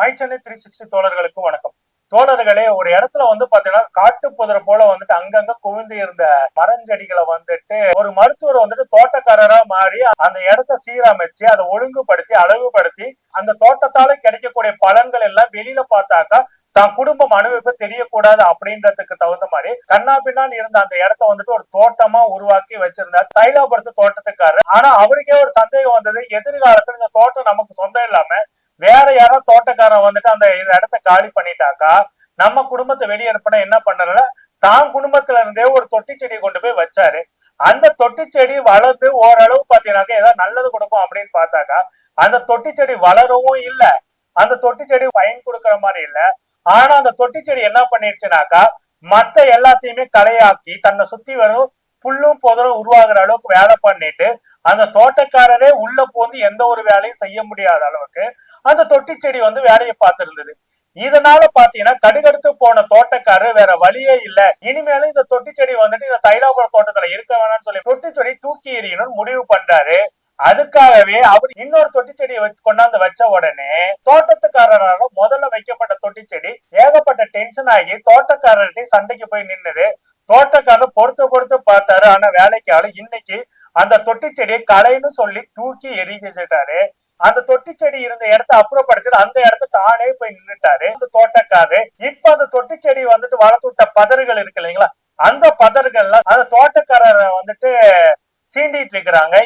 My Chennai three sixty தோழர்களுக்கு வணக்கம். தோழர்களே ஒரு இடத்துல வந்து பாத்தீங்கன்னா காட்டு போல வந்துட்டு அங்கங்க குவிந்து இருந்த மரஞ்செடிகளை வந்துட்டு ஒரு மருத்துவர் வந்துட்டு தோட்டக்காரரா மாறி அந்த இடத்த சீரமைச்சு அதை ஒழுங்குபடுத்தி அழகுபடுத்தி அந்த தோட்டத்தால கிடைக்கக்கூடிய பலன்கள் எல்லாம் வெளியில பார்த்தாக்கா தான் குடும்பம் அனுபவிப்பு தெரியக்கூடாது அப்படின்றதுக்கு தகுந்த மாதிரி கண்ணா பின்னான்னு இருந்த அந்த இடத்த வந்துட்டு ஒரு தோட்டமா உருவாக்கி வச்சிருந்தார். தைலாபுரத்து தோட்டத்துக்காரர். ஆனா அவருக்கே ஒரு சந்தேகம் வந்தது எதிர்காலத்துல இந்த தோட்டம் நமக்கு சொந்தம் இல்லாம வேற யாரோ தோட்டக்காரன் வந்துட்டு அந்த இடத்த காலி பண்ணிட்டாக்கா நம்ம குடும்பத்தை வெளியனுப்பினா என்ன பண்ணல தான் குடும்பத்துல இருந்தே ஒரு தொட்டி செடியை கொண்டு போய் வச்சாரு. அந்த தொட்டி செடி வளர்ந்து ஓரளவு பாத்தீங்கன்னாக்கா ஏதாவது நல்லது கொடுக்கும் அப்படின்னு பார்த்தாக்கா அந்த தொட்டி செடி வளரவும் இல்ல. அந்த தொட்டி செடி பயன் கொடுக்கற மாதிரி இல்ல. ஆனா அந்த தொட்டி செடி என்ன பண்ணிருச்சுனாக்கா மத்த எல்லாத்தையுமே கலையாக்கி தன்னை சுத்தி வரும் புல்லும் புதரும் உருவாகிற அளவுக்கு வேலை பண்ணிட்டு அந்த தோட்டக்காரரே உள்ள போந்து எந்த ஒரு வேலையும் செய்ய முடியாத அளவுக்கு அந்த தொட்டி செடி வந்து வேலையை பார்த்திருந்தது. இதனால பாத்தீங்கன்னா கடுகடுத்து போன தோட்டக்காரர் வேற வழியே இல்ல. இனிமேலும் இந்த தொட்டி செடி வந்துட்டு இந்த தைலாபுர தோட்டத்துல இருக்க வேணாம்னு சொல்லி தொட்டி செடி தூக்கி எறியணும்னு முடிவு பண்றாரு. அதுக்காகவே அவர் இன்னொரு தொட்டி செடியை கொண்டாந்து வச்ச உடனே தோட்டத்துக்காரரால முதல்ல வைக்கப்பட்ட தொட்டி செடி ஏகப்பட்ட டென்ஷன் ஆகி தோட்டக்காரர்கிட்ட சண்டைக்கு போய் நின்னுது. தோட்டக்காரர் பொறுத்து பொறுத்து பார்த்தாரு. ஆனா வேலைக்கு ஆளு இன்னைக்கு அந்த தொட்டி செடியை களைன்னு சொல்லி தூக்கி எரிஞ்சிட்டாரு அந்த தொட்டி செடி இருந்த இடத்த அப்புறப்படுத்திட்டு அந்த இடத்த தானே போய் நின்னுட்டாரு. அந்த தோட்டக்காரு இப்ப அந்த தொட்டி செடி வந்துட்டு வளர்த்து விட்ட பதறுகள் இருக்கு இல்லைங்களா? அந்த பதறுகள்லாம் அந்த தோட்டக்காரரை வந்துட்டு சீண்டிட்டு இருக்கிறாங்க.